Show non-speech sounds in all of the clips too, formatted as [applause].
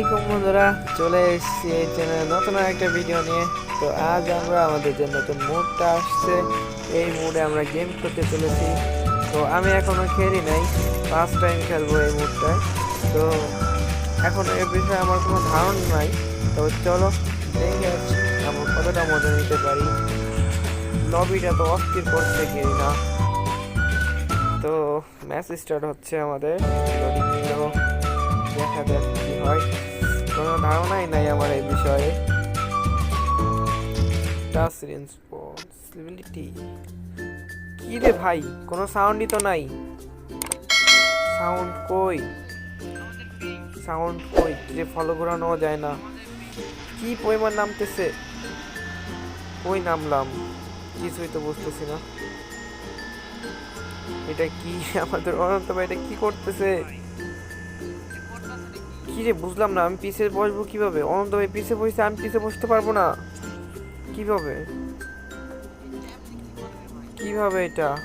আলাইকুম বন্ধুরা। চলে এসেছি এই চ্যানেলে নতুন একটা ভিডিও নিয়ে। তো আজ আমরা আমাদের যে নতুন মুডটা আসছে, এই মুডে আমরা গেম করতে চলেছি। তো আমি এখনও খেলি নাই ফার্স্ট টাইম খেলব এই মুডটায় তো এখন এর বিষয়ে আমার কোনো ধারণা নাই। তো চলো দেখে আমরা কতটা মজা নিতে পারি। লবিটা তো অস্থির করছে গেই না। তো ম্যাচ স্টার্ট হচ্ছে আমাদের। দেখা যাক কি হয়। কোনো ধারণাই নাই আমার এই বিষয়ে। কি রে ভাই? কোনো সাউন্ডই তো নাই। সাউন্ড কই? সাউন্ড কই? যে ফলো ঘোরানো যায় না। কি পরিমাণ নামতেছে? কই নামলাম? কিছুই তো বুঝতেছি না। এটা কি? [laughs] আমাদের অনন্ত ভাই এটা কি করতেছে? কি রে বুঝলাম না, আমি পিছে বসবো কীভাবে? অনন্ত ভাই পিছে বসতে আমি পিছে বসতে পারব না। কীভাবে? কীভাবে এটা?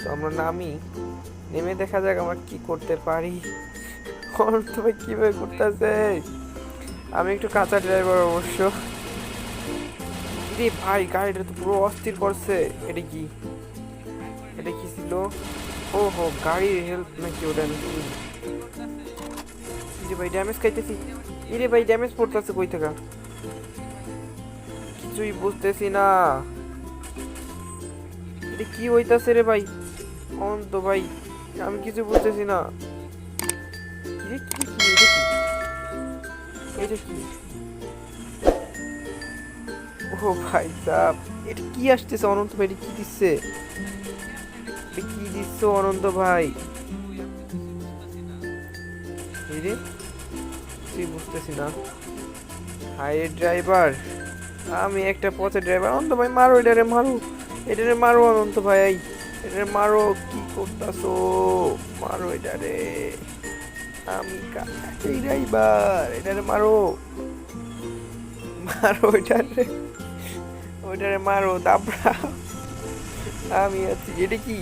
তো আমরা নামি। নেমে দেখা যাক আমরা কি করতে পারি। অনন্ত ভাই কীভাবে করতেছে আমি একটু কাঁচা ড্রাইভার অবশ্য। রে ভাই, গাড়িটা তো পুরো অস্থির করছে। এটা কি? এটা কি ছিল? ও হো গাড়ির হেল্প নাকি ওটা নাকি? ইরে ভাই ড্যামেজ খাইতেছি ইরে ভাই ড্যামেজ পড়তেছে কই থেকে কিছুই বুঝতেছি না এটা কি হইতাছে রে ভাই অন্ত ভাই আমি কিছু বুঝতেছি না ও ভাই সাহ এটা কি আসতেছে অনন্ত ভাই এটা কি দিচ্ছে কি দিচ্ছ অনন্ত ভাই তুই বুঝতেছি না। হাই ড্রাইভার, আমি একটা পথে ড্রাইভার। অনন্ত ভাই, মারো, এটারে মারো এটারে মারো অনন্ত ভাই। এটারে মারো, কি করতাছো? মারো এটারে। আমি এই ড্রাইভার, এটারে মারো। মারো এটারে, ওইটারে মারো, দাবড়া। আমি আছি, এটা কি?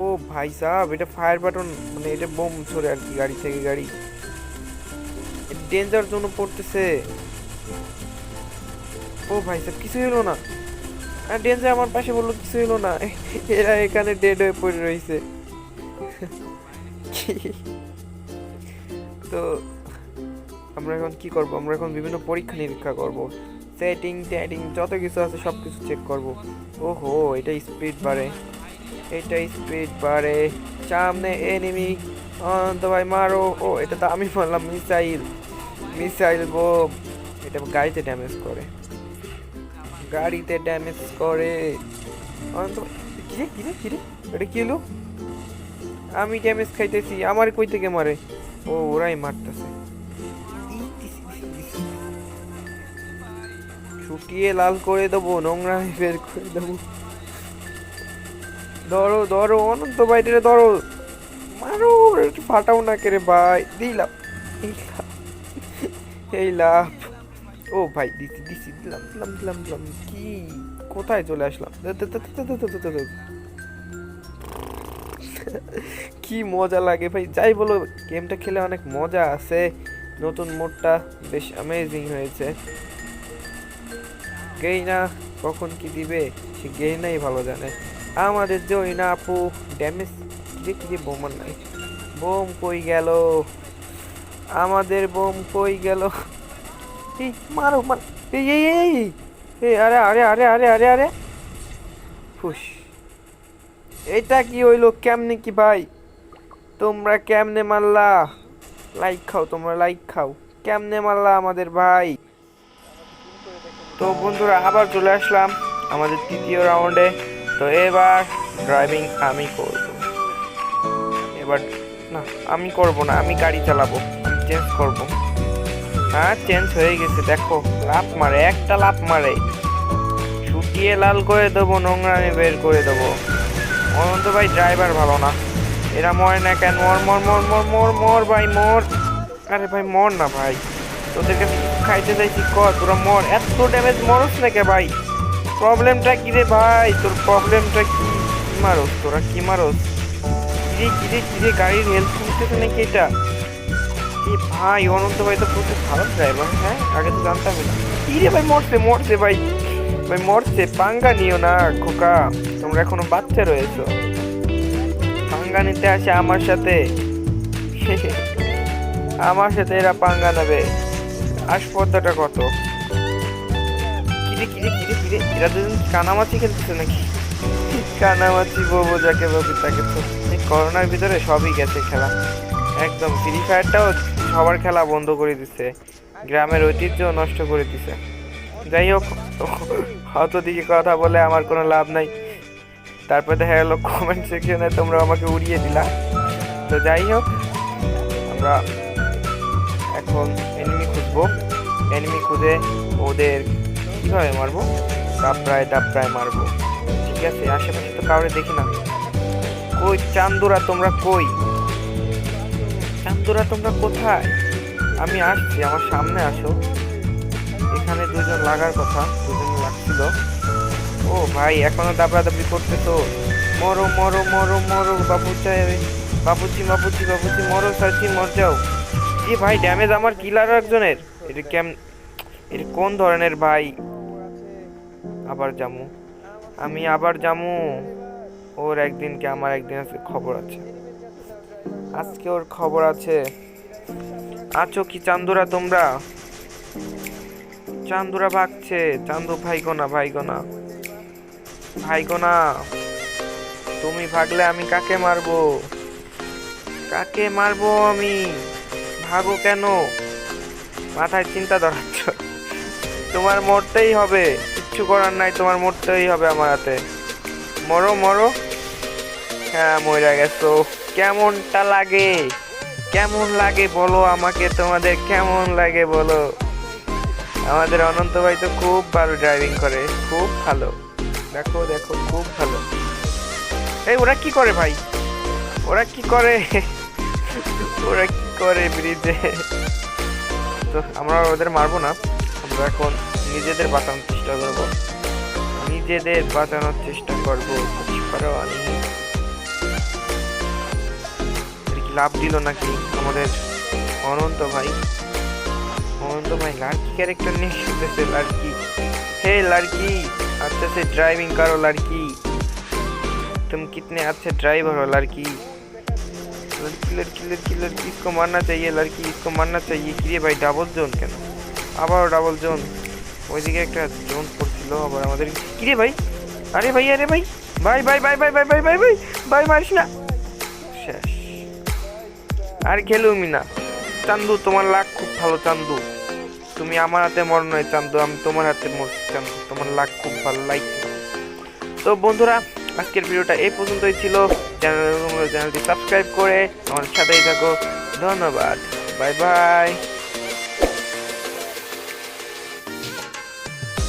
ও ভাই সাহেব, এটা ফায়ার বাটন মানে এটা বোম ছড়ে আর কি, গাড়ি থেকে গাড়ি। ডেঞ্জার জন্য পড়তেছে। ও ভাই সাহেব কিছু হলো না। আর ডেঞ্জার আমার পাশে বলল কিছু হলো না। এরা এখানে ডেড হয়ে পড়ে রয়েছে। তো আমরা এখন কি করব? আমরা এখন বিভিন্ন পরীক্ষা নিরীক্ষা করব। সেটিং ট্যাটিং যত কিছু আছে সব কিছু চেক করব। ওহো, এটা স্পিড বাড়ে। এটা স্পিড বাড়ে। সামনে এনিমি ভাই মারো। ও, এটা তো আমি বললাম, মিসাইল। মিসাইল বোম এটা গাড়িতে ড্যামেজ করে। গাড়িতে ড্যামেজ করে। অনন্ত কিরে কিরে কিরে? এটা কি হলো? আমি ড্যামেজ খাইতেছি, আমার কই থেকে মারে? ও, ওরাই মারতেছে। শুকিয়ে লাল করে দেবো নোংরা বের করে দেবো। ধরো ধরো, অনন্ত বাইরে ধরো। মারো, একটু ফাটাও না কেরে ভাই। দিলাম এই লাভ ও ভাই, দিছি দিছি, দিলাম দিলাম দিলাম দিলাম। কি? কোথায় চলে আসলাম। কি মজা লাগে ভাই, যাই বলো গেমটা খেলে অনেক মজা আছে। নতুন মোডটা বেশ অ্যামেজিং হয়েছে। গেইনা কখন কি দিবে, সে গেইনাই ভালো জানে। আমাদের জয়না আপু ড্যামেজ কিরে কিরে বোমার নাই। বোম কই গেল? আমাদের বোম কই গেল? এই, মারো, মার। এই এই এই এই আরে আরে আরে আরে আরে আরে। ফুস। এটা কি হইল কেমনে কি ভাই? তোমরা কেমনে মারলা? লাইক খাও, তোমরা লাইক খাও। কেমনে মারলা আমাদের ভাই? তো বন্ধুরা, আবার চলে আসলাম আমাদের তৃতীয় রাউন্ডে তো এবার ড্রাইভিং আমি করব। এবার না, আমি করব না, আমি গাড়ি চালাবো চেঞ্জ করব। হ্যাঁ চেঞ্জ হয়ে গেছে, দেখো, লাফ মারে, একটা লাফ মারে। শুকিয়ে লাল করে দেবো, নোংরা বের করে দেবো। অনন্ত ভাই ড্রাইভার ভালো না। এরা মরে না কেন? মর মর মর মর মর মর, ভাই, মর। আরে ভাই, মর না ভাই। তোদেরকে খাইতে চাইছি, কর, তোরা মর। এত ড্যামেজ মরস না কে ভাই প্রবলেমটা কি রে ভাই? তোর প্রবলেমটা কি মারস? তোরা কি মারস? কিরে কিরে কিরে গাড়ির হেল্প করতেছে নাকি এটা? কি ভাই, অনন্ত ভাই তো প্রচুর ভালো ড্রাইভার হ্যাঁ? আগে তো জানতামই না কি রে ভাই, মরছে মরছে ভাই। ভাই, মরছে, পাঙ্গা নিও না, খোকা। তোমরা এখনও বাচ্চা রয়েছো। পাঙ্গা নিতে আসে আমার সাথে। [laughs] আমার সাথে এরা পাঙ্গা নেবে। আসপদ্দাটা কত? কিরে কিরে কিরে কিরে? এরা দুজন কানামাছি খেলতেছে নাকি? কানামাছি বলব যাকে বলবি তাকে তো। এই করোনার ভিতরে সবই গেছে খেলা। একদম ফ্রি ফায়ারটাও সবার খেলা বন্ধ করে দিছে। গ্রামের ঐতিহ্য নষ্ট করে দিছে। যাই হোক, অত দিকে কথা বলে আমার কোনো লাভ নাই। তারপর দেখা গেলো কমেন্ট সেকশনে তোমরা আমাকে উড়িয়ে দিলা। তো যাই হোক, আমরা এখন এনিমি খুঁজবো। এনিমি খুঁজে ওদের কীভাবে মারবো? দাপড়ায় দাপড়ায় মারবো। ঠিক আছে আশেপাশে তো কাউরে দেখি না। কই চান্দুরা, তোমরা কই? চান্দুরা, তোমরা কোথায়? আমি আসছি, আমার সামনে আসো। এখানে দুজন লাগার কথা, দুজন লাগছিল। ও ভাই, এখনও দাবড়াদাবড়ি করতে তো মরো মরো মরো মরো বাবু চাই বাবুজি বাবুজি বাবুজি মরো সার্জি মর যাও। এ ভাই ড্যামেজ আমার কিলার একজনের। এটা কেম এটা কোন ধরনের ভাই? আবার জামু। আমি আবার জামু ওর একদিন কি আমার একদিন আছে খবর আছে। আজকে ওর খবর আছে, আছো কি চান্দুরা তোমরা? চান্দুরা ভাগছে, চান্দু ভাইগোনা ভাইগোনা। ভাইগোনা, তুমি ভাগলে আমি কাকে মারবো? কাকে মারবো আমি? ভাগো কেন? মাথায় চিন্তা ধরাচ্ছ। তোমার মরতেই হবে। কিচ্ছু করার নাই, তোমার মরতেই হবে আমার হাতে। মরো মরো। হ্যাঁ মরে গেছো। কেমনটা লাগে? কেমন লাগে বলো আমাকে? তোমাদের কেমন লাগে বলো? আমাদের অনন্ত ভাই তো খুব ভালো ড্রাইভিং করে, খুব ভালো। দেখো দেখো, খুব ভালো। এই, ওরা কি করে ভাই? ওরা কি করে? ওরা কি করে ব্রিজে তো আমরা ওদের মারবো না, আমরা এখন নিজেদের বাঁচানোর চেষ্টা করব। নিজেদের বাঁচানোর চেষ্টা করব লাভ দিল নাকি আমাদের অনন্ত ভাই? অনন্ত ভাই লাড়কি ক্যারেক্টার নিয়ে শুনতেছে লাড়কি হে লাড়কি আস্তে আছে ড্রাইভিং করো লাড়কি তুমি কিতনে আচ্ছে ড্রাইভার হো লাড়কি লড়কি লড়কি লড়কি লড়কি ইসকো মারনা চাইয়ে লড়কি ইসকো মারনা চাইয়ে। কি রে ভাই ডাবল জোন কেন? আবারও ডাবল জোন ওইদিকে একটা জোন পড়ছিল, আবার আমাদের কি রে ভাই? আরে ভাই আরে ভাই। ভাই ভাই ভাই ভাই ভাই ভাই ভাই ভাই ভাই, মারিস না। শেষ। আর খেলুমি না। চান্দু, তোমার লাক খুব ভালো, চান্দু। তুমি আমার হাতে মর নয় চান্দু। আমি তোমার হাতে মরছি, চান্দু। তোমার লাক খুব ভালো, লাইক। তো বন্ধুরা, আজকের ভিডিওটা এই পর্যন্তই ছিল। চ্যানেল চ্যানেলটি সাবস্ক্রাইব করে আমার সাথেই থাকো। ধন্যবাদ। Bye bye.